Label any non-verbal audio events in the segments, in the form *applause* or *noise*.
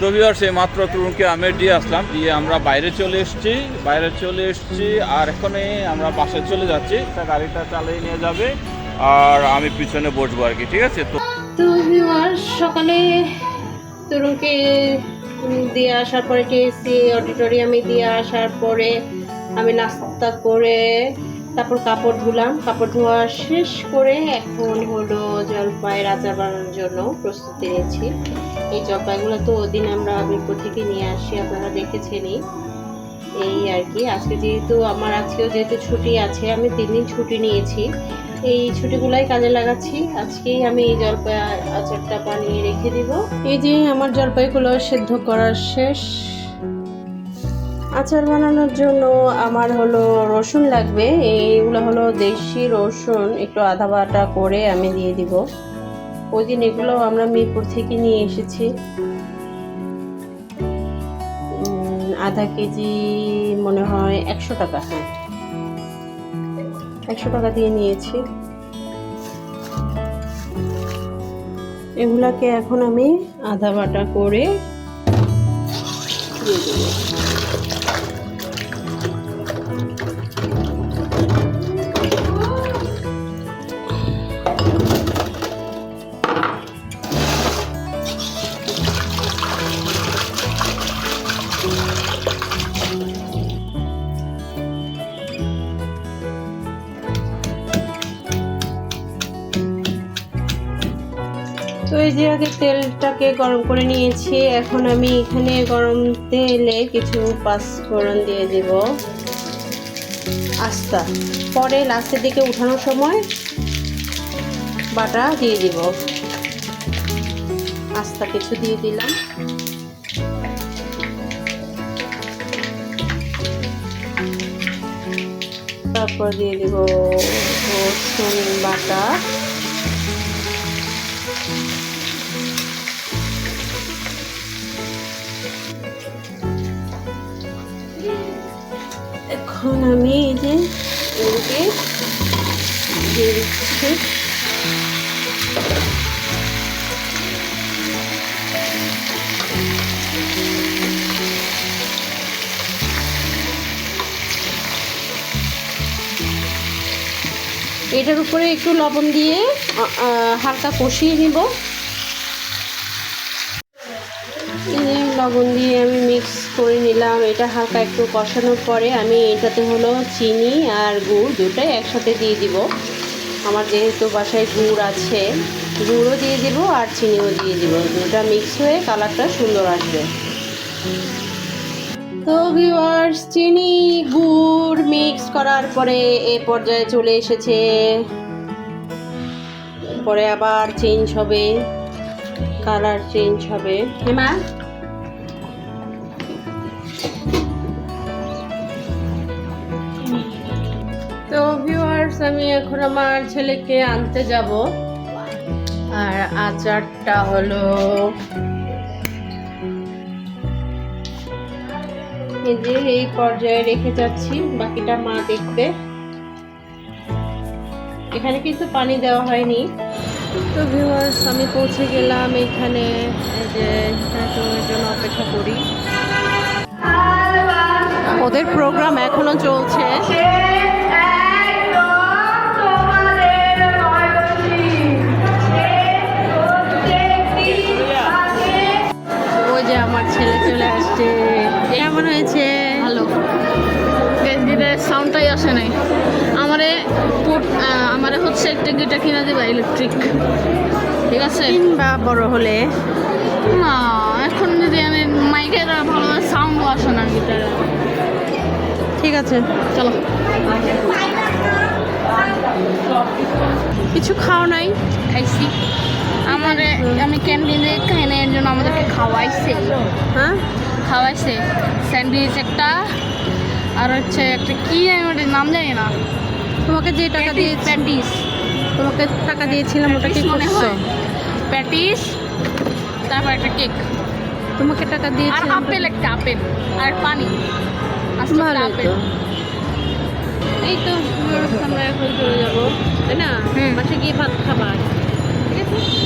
তো সেই মাত্র তরুণকে আমের দিয়ে আসলাম। দিয়ে আমরা বাইরে চলে এসেছি, বাইরে চলে এসেছি, আর এখনই আমরা বাসে চলে যাচ্ছি। তা গাড়িটা চালিয়ে নিয়ে যাবে, আর আমি পিছনে বসবো আর কি, ঠিক আছে? তো তো সকালে তরুণকে দিয়ে আসার পরে টিএসসি অডিটোরিয়ামে দিয়ে আসার পরে আমি নাস্তা করে তারপর কাপড় ধুলাম। কাপড় ধোয়া শেষ করে এখন হলো জলপাইয়ের আচার বানানোর জন্য প্রস্তুতি নিয়েছি এই জলপাইগুলো তো ওদিন আমরা মিরপুর থেকে নিয়ে আসি, আপনারা দেখেছেনই। এই আর কি, আজকে যেহেতু আমার আজকেও যেহেতু ছুটি আছে, আমি তিন দিন ছুটি নিয়েছি। এই ছুটিগুলাই কাজে লাগাচ্ছি, আজকেই আমি এই জলপাই আচারটা বানিয়ে রেখে দিব। এই যে আমার জলপাইগুলো সেদ্ধ করার শেষ। আচার বানানোর জন্য আমার হলো রসুন লাগবে, এইগুলো হলো দেশি রসুন, একটু আধা বাটা করে আমি দিয়ে দিব। ওই দিন এগুলো আমরা মিরপুর থেকে নিয়ে এসেছি। আধা কেজি মনে হয় একশো টাকা হ্যাঁ। একশো টাকা দিয়ে নিয়েছি। এগুলাকে এখন আমি আধা বাটা করে দিয়ে দেবো। তো এই যে আগে তেলটাকে গরম করে নিয়েছি, এখন আমি এখানে গরম তেলে কিছু পাঁচফোড়ন দিয়ে দেব। আস্তা। পরে লাস্টের দিকে উঠানোর সময় বাটা দিয়ে দিব। আস্তা কিছু দিয়ে দিলাম। তারপর দিয়ে দিব রসুন বাটা। এখন আমি এই যে এগুলোকে দিয়ে দিচ্ছি। এটার উপরে একটু লবণ দিয়ে হালকা কষিয়ে নিব। লবণ দিয়ে আমি মিক্স করে নিলাম। এটা হালকা একটু কষানোর পরে আমি এটাতে হলো চিনি আর গুড় দুটোই একসাথে দিয়ে দিব। আমার যেহেতু বাসায় গুড় আছে, গুড়ও দিয়ে দিব আর চিনিও দিয়ে দিব। দুটা মিক্স হয়ে কালারটা সুন্দর আসবে। তো চিনি, গুড় মিক্স করার পরে এ পর্যায়ে চলে এসেছে। পরে আবার চেঞ্জ হবে কালার চেঞ্জ হবে। হেমা তো ভিউয়ার্স আমি এখন আমার ছেলেকে আনতে যাব। আর আচারটা হলো যে এই পর্যায়ে রেখে যাচ্ছি, বাকিটা মা দেখবে। এখানে কিন্তু পানি দেওয়া হয়নি। তো ভিউয়ার্স আমি পৌঁছে গেলাম এখানে যে তোমার জন্য অপেক্ষা করি। ওদের প্রোগ্রাম এখনও চলছে। ওই যে আমার ছেলে চলে আসছে। কেমন হয়েছে? ভালো। গিটারের সাউন্ডটাই আসে নাই। আমারে পোট- আমারে হচ্ছে একটা গিটার কিনে দেবা ইলেকট্রিক ঠিক আছে? কিংবা বড় হলে। না এখন যদি আমি মাইকের ভালো সাউন্ডও আসে না গিটারে ঠিক আছে। চলো। কিছু খাও নাই? খাইছি। আমারে আমি ক্যান্টিনে খাই না এর জন্য আমাদেরকে খাওয়াইছে। হ্যাঁ? খাওয়াইছে স্যান্ডউইচ একটা আর হচ্ছে একটা কি আমি নাম জানি না। তোমাকে যে টাকা দিয়ে প্যাটিস। তোমাকে টাকা দিয়েছিলাম ওটা কি মনে করছ? হয়। প্যাটিস তারপর একটা কেক। তোমাকে টাকা আর দিয়েছিলাম আপেল একটা আপেল। আর পানি। আস্তে আপেল। এই তো আমরা এখন চলে যাব তাই না। বাসে গিয়ে ভাত খাবার। ঠিক আছে?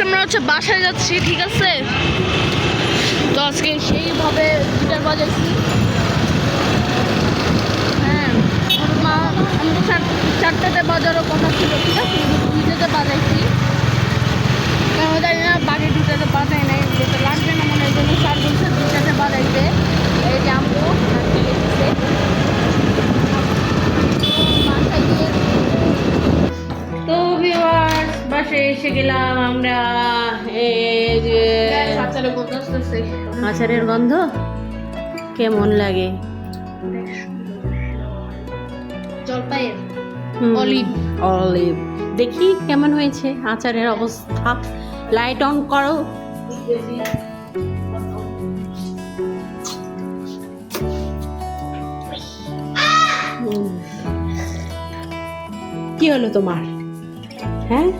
গাইস আমরা হচ্ছে বাসায় যাচ্ছি, ঠিক আছে? তো আজকে সেইভাবে গিটার বাজাইছি হ্যাঁ মা আমাকে চার- চারটাতে বাজারও কথা ছিল, ঠিক আছে? দুইটাতে বাজাইছি। কেন জানি না বাকি দুটাতে বাজাই নাই যেটা লাগবে না মনে হয় জন্য চার বলছে, দুইটাতে বাজাইতে এই যে এসেছে বাসায় গিয়ে তো ভিউয়ার্স বাসে এসে গেলাম আমরা। এই যে আচারের গন্ধ কেমন লাগে? জলপাইয়ের। অলিভ। অলিভ। দেখি কেমন হয়েছে আচারের অবস্থা। লাইট অন করো। কি হলো তোমার? হ্যাঁ?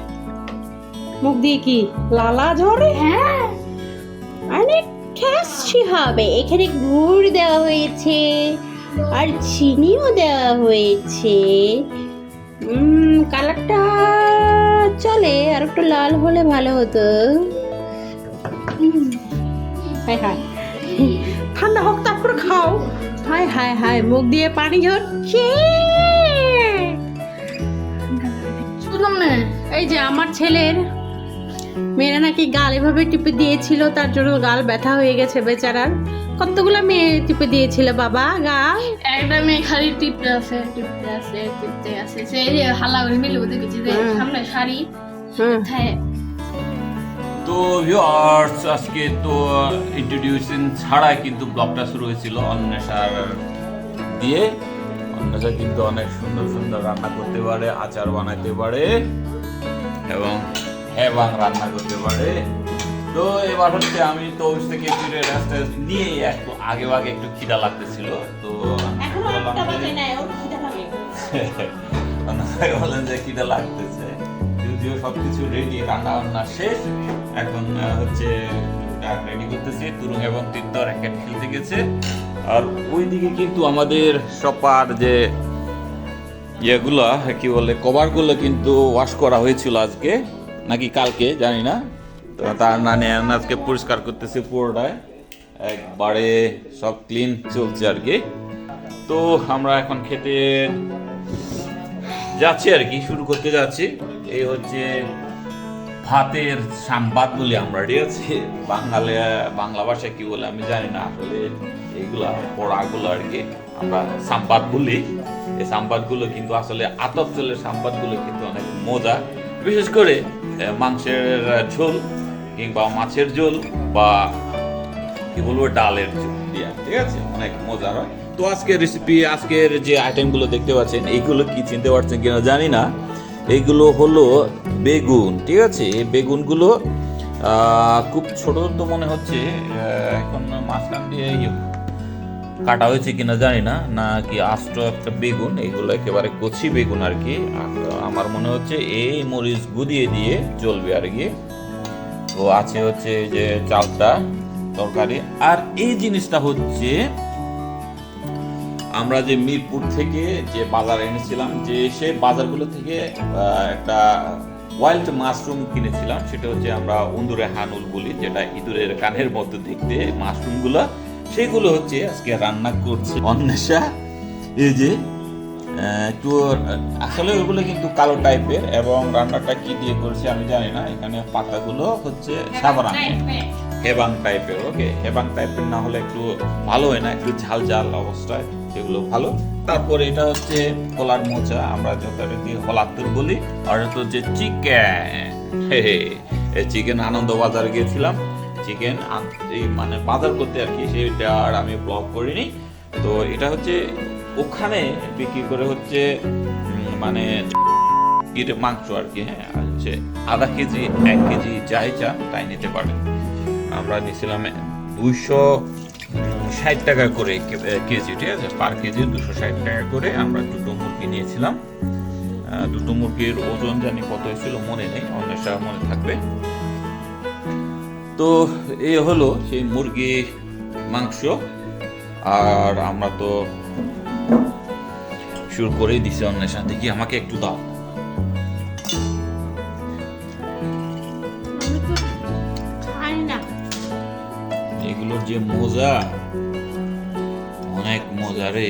মুখ দিয়ে কি লালা ঝরে? হ্যাঁ। অনেক টেস্টি হবে এখানে গুড় দেওয়া হয়েছে আর চিনিও দেওয়া হয়েছে। কালারটা চলে আর একটু লাল হলে ভালো হতো। হায় হায় ঠান্ডা হোক তারপর খাও। হায় হায় হায় মুখ দিয়ে পানি ঝরছে। না। এই যে আমার ছেলের মেয়েরা নাকি গাল এভাবে টিপে দিয়েছিল তার জন্য গাল ব্যথা হয়ে গেছে বেচারার। কতগুলো মেয়ে টিপে দিয়েছিল বাবা গাল? একটা মেয়ে খালি টিপতে আছে টিপতে আছে টিপতে আছে। সেই যে হাল্লা করে মিলে যে হুম। সামনে শাড়ি তো ভিউয়ার্স আজকে তো ইন্ট্রোডিউশন ছাড়াই কিন্তু ব্লগটা শুরু হয়েছিল অন্বেষার দিয়ে। অন্বেষা কিন্তু অনেক সুন্দর সুন্দর রান্না করতে পারে আচার বানাইতে পারে। এবং হ্যাবাং রান্না করতে পারে। তো এবার হচ্ছে আমি তো অফিস থেকে ফিরে রেস্ট নিয়ে একটু আগে আগে একটু খিদা লাগতেছিল তো বললাম যে- ভাই *laughs* বলেন যে খিদা লাগতেছে। যদিও সবকিছু রেডি রান্না বান্না শেষ। এখন হচ্ছে রেডি করতেছি তুরুং এবং তিত্ত র্যাকেট খেলতে গেছে। আর ওইদিকে কিন্তু আমাদের সপার যে ইয়েগুলো কি বলে, কভারগুলো কিন্তু ওয়াশ করা হয়েছিল আজকে, নাকি কালকে, জানি না। তো তার নানি আজকে পরিষ্কার করতেছে পুরোটায় একবারে সব ক্লিন চলছে আর কি। তো আমরা এখন খেতে যাচ্ছি আর কি, শুরু করতে যাচ্ছি। এই হচ্ছে ভাতের সাম্বাদ বলি আমরা, ঠিক আছে? বাঙালি, বাংলা ভাষায় কি বলে আমি জানি না, আসলে এইগুলা, পড়াগুলো আর কি, আমরা সাম্বাদ বলি এই সাম্বাদগুলো কিন্তু আসলে আতপ চলের সাম্বাদগুলো কিন্তু অনেক মজা। বিশেষ করে মাংসের ঝোল কিংবা মাছের ঝোল বা, কি বলব, ডালের ঝোল ঠিক আছে? অনেক মজার হয়। তো আজকের রেসিপি আজকের যে আইটেমগুলো দেখতে পাচ্ছেন, এইগুলো কি চিনতে পারছেন কিনা জানি না। এইগুলো হলো বেগুন, ঠিক আছে? এই বেগুনগুলো খুব ছোট তো মনে হচ্ছে এখন মাঝখান দিয়ে ইয়ে কাটা হয়েছে কিনা জানি না না কি আস্ত একটা বেগুন, এগুলো একেবারে কচি বেগুন আর কি। আমার মনে হচ্ছে এই মরিচ গুদিয়ে দিয়ে চলবে আর কি। তো আছে হচ্ছে যে চালটা, তরকারি। আর এই জিনিসটা হচ্ছে, আমরা যে মিরপুর থেকে যে বাজার এনেছিলাম, যে সে বাজারগুলো থেকে একটা ওয়াইল্ড মাশরুম কিনেছিলাম, সেটা হচ্ছে আমরা উন্দুরে হানুল বলি, যেটা ইঁদুরের কানের মতো দেখতে মাশরুমগুলো সেগুলো হচ্ছে আজকে রান্না করছে। অন্বেষা এই যে একটু আসলে ওগুলো কিন্তু কালো টাইপের এবং রান্নাটা কি দিয়ে করেছে আমি জানি না। এখানে পাতাগুলো হচ্ছে সাবান হেবাং টাইপের ওকে হেবাং টাইপের না হলে একটু ভালো হয় না একটু ঝাল ঝাল অবস্থায় সেগুলো ভালো। তারপরে এটা হচ্ছে কলার মোচা আমরা যথারীতি হলাত্তর বলি। আর হচ্ছে চিকেন এই চিকেন আনন্দ বাজার গিয়েছিলাম চিকেন এই মানে বাজার করতে আর কি সেটা আর আমি ব্লগ করিনি। তো এটা হচ্ছে ওখানে বিক্রি করে হচ্ছে মানে মাংস আর কি হ্যাঁ হচ্ছে আধা কেজি, এক কেজি যাই চান, তাই নিতে পারেন আমরা নিয়েছিলাম দুইশো ষাট টাকা করে কেজি, ঠিক আছে? পার কেজি দুশো ষাট টাকা করে আমরা দুটো মুরগি নিয়েছিলাম। দুটো মুরগির ওজন জানি কত হয়েছিল মনে নেই, অন্বেষা মনে থাকবে। তো এ হলো সেই মুরগি মাংস আর আমরা তো শুরু করেই দিছি অন্বেষা দেখি আমাকে একটু দাও। এগুলোর যে মজা অনেক মজা রে।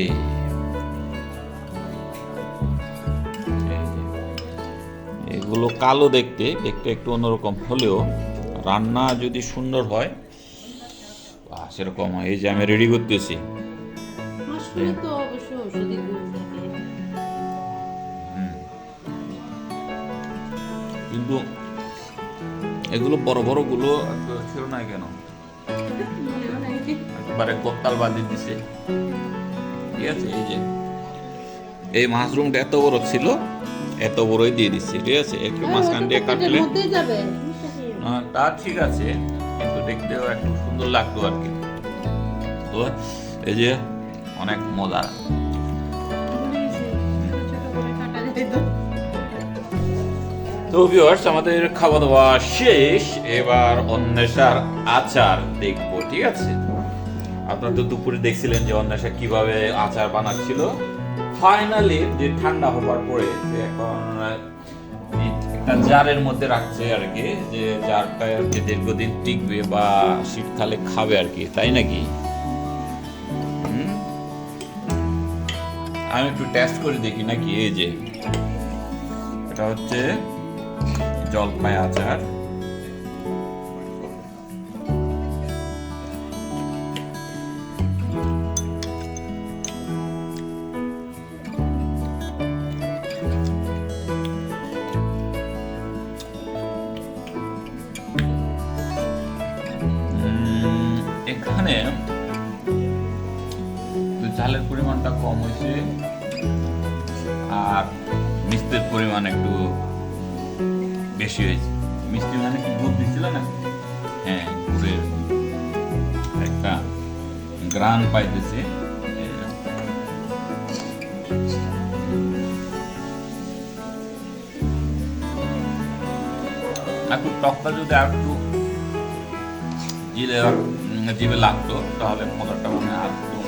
এগুলো কালো দেখতে দেখতে একটু অন্যরকম হলেও রান্না যদি সুন্দর হয় সেরকম। এই যে আমি রেডি করতেছি। কিন্তু এগুলো বড় বড়গুলো ছিল না কেন? একবারে কোত্তাল বাদি দিছে ঠিক আছে এই যে এই মাশরুমটা এত বড় ছিল এত বড়ই দিয়ে দিচ্ছে ঠিক আছে একটু মাঝখান দিয়ে হ্যাঁ, ওটা তো কাটলে তা ঠিক আছে, কিন্তু দেখতেও একটু সুন্দর লাগতো আর কি। তো, এই যে অনেক মজা। তো ভিউয়ার্স আমাদের খাওয়া দাওয়া শেষ। এবার অন্বেষার আচার দেখব, ঠিক আছে? আপনারা তো দুপুরে দেখছিলেন যে অন্বেষা কীভাবে আচার বানাচ্ছিল। ফাইনালি যে ঠান্ডা হবার পরে এখন জারের মধ্যে রাখছে আর কি, যে জারটা আর কি দীর্ঘদিন টিকবে বা শীতকালে খাবে আর কি, তাই নাকি? আমি একটু টেস্ট করে দেখি নাকি, এই যে। এটা হচ্ছে জলপাই আচার। পরিমাণ একটু বেশি হয়েছে। মিষ্টি মানে কি গুড় দিচ্ছিল না? হ্যাঁ গুড়ের একটা গ্রান পাইতেছে। একটু টকটা যদি আর একটু জিলে জিভে লাগতো, তাহলে মজাটা মনে হয় আর একটু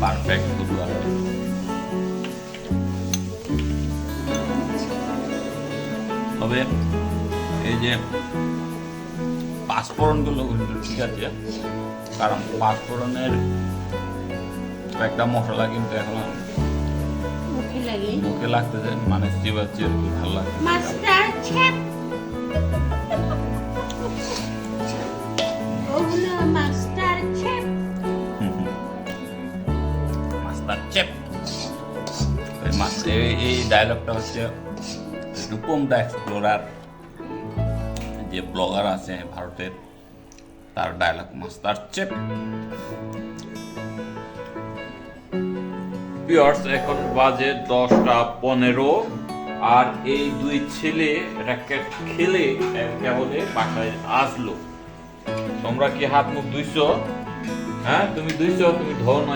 পারফেক্ট হতো আর তবে এই যে পাঁচফোড়নগুলো কিন্তু ঠিক আছে কারণ পাঁচফোড়নের একটা মশলা কিন্তু এখন মুখে লাগতেছে মানে চিবাচ্ছি আর কি ভালো লাগছে। মাস্টার চেপ এই ডায়লগটা হচ্ছে রূপম দা এক্সপ্লোরার যে ব্লগার আছে ভারতের তার ডায়লগ মাস্টার চেপ পিয়ার্স এখন বাজে দশটা পনেরো আর এই দুই ছেলে র্যাকেট খেলে কেবলে বাসায় আসলো। তোমরা কি হাত মুখ ধুইছো? হ্যাঁ তুমি ধুইছো? তুমি ধো না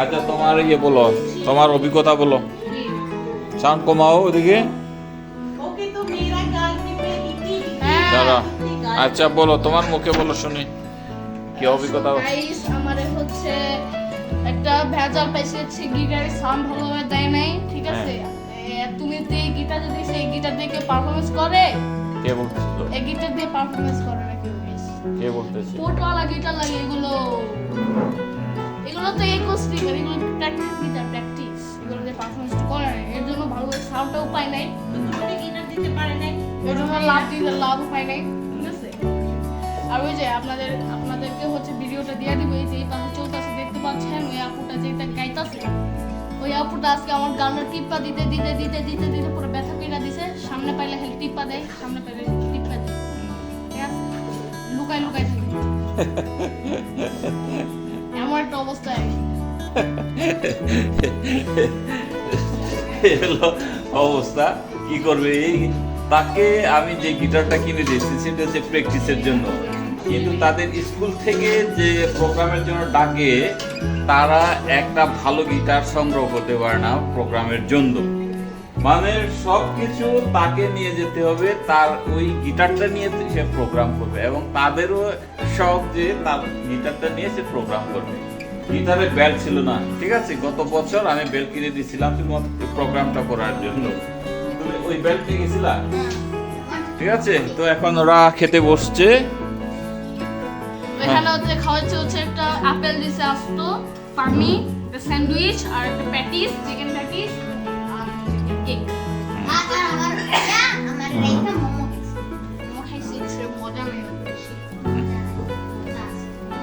আচ্ছা তোমার ইয়ে বলো তোমার অভিজ্ঞতা বলো। চান কমাও ওদিকে হ্যাঁ। দাঁড়া। আচ্ছা বলো তোমার মুখে বলো শুনি। কি অভিজ্ঞতা আমার হচ্ছে একটা ভেজাল পাইছে হচ্ছে গিটারে সাউন্ড ভালোভাবে দেয় নাই ঠিক হ্যাঁ। আছে? তুমি তো এই গিটার যদি সেই গিটার দিয়ে পারফরমেন্স করে কে বলতেছো এই গিটার দিয়ে পারফরমেন্স করে না কেউ কে বলতেছে? পোটওয়ালা গিটার লাগে এগুলো। এগুলো তো একোস্টিক এগুলো প্র্যাকটিস গিটার সাউন্ডটাও পাই নাই। দিতে পারে নাই। জন্য লাভ দিতে লাভও পাই নাই। ঠিক আছে আর ওই যে আপনাদের আপনাদেরকে হচ্ছে ভিডিওটা দিয়ে দিব এই যে এই পাশে চলতেছে দেখতে পাচ্ছেন? ওই আপুটা যেটা গাইতাছে ওই আপুটা আজকে আমার গানের টিপ্পা দিতে দিতে দিতে দিতে দিতে পুরো ব্যথা পেটা দিছে। সামনে পাইলে খালি টিপ্পা দেয় সামনে পাইলে টিপ্পা দেয়। ঠিক আছে? লুকাই লুকাই থাকি এমন একটা অবস্থায়। *laughs* অবস্থা, কি করবে এই? তাকে আমি যে গিটারটা কিনে দিয়েছি, সেটা হচ্ছে প্র্যাকটিসের জন্য। কিন্তু তাদের স্কুল থেকে যে প্রোগ্রামের জন্য ডাকে, তারা একটা ভালো গিটার সংগ্রহ করতে পারে না প্রোগ্রামের জন্য। মানে সব কিছু তাকে নিয়ে যেতে হবে, তার ওই গিটারটা নিয়ে সে প্রোগ্রাম করবে এবং তাদেরও শখ যে তার গিটারটা নিয়ে সে প্রোগ্রাম করবে। গিটারে বেল্ট ছিল না। ঠিক আছে গত বছর আমি বেল্ট কিনে দিয়েছিলাম শুধুমাত্র প্রোগ্রামটা করার জন্য। তুমি ওই বেল্ট নিয়ে গেছিলা ঠিক আছে তো এখন ওরা খেতে বসছে। এখানে হচ্ছে খাওয়াচ্ছে হচ্ছে একটা আপেল দিছে আসতো একটা স্যান্ডউইচ আর একটা প্যাটিস চিকেন প্যাটিস আর কেক। আমার আমার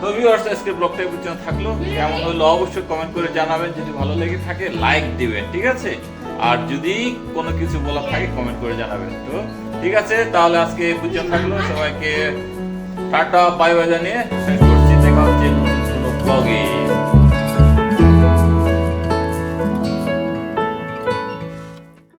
তো ভিউয়ার্স আজকে ব্লগটা পর্যন্ত থাকল। কেমন হলো অবশ্যই কমেন্ট করে জানাবেন। যদি ভালো লেগে থাকে লাইক দিবেন, ঠিক আছে? আর যদি কোনো কিছু বলার থাকে কমেন্ট করে জানাবেন। তো ঠিক আছে, তাহলে আজকে পর্যন্ত থাকল। সবাইকে টাটা বাই বাই জানিয়ে শেষ করছি। দেখা হচ্ছে ব্লগে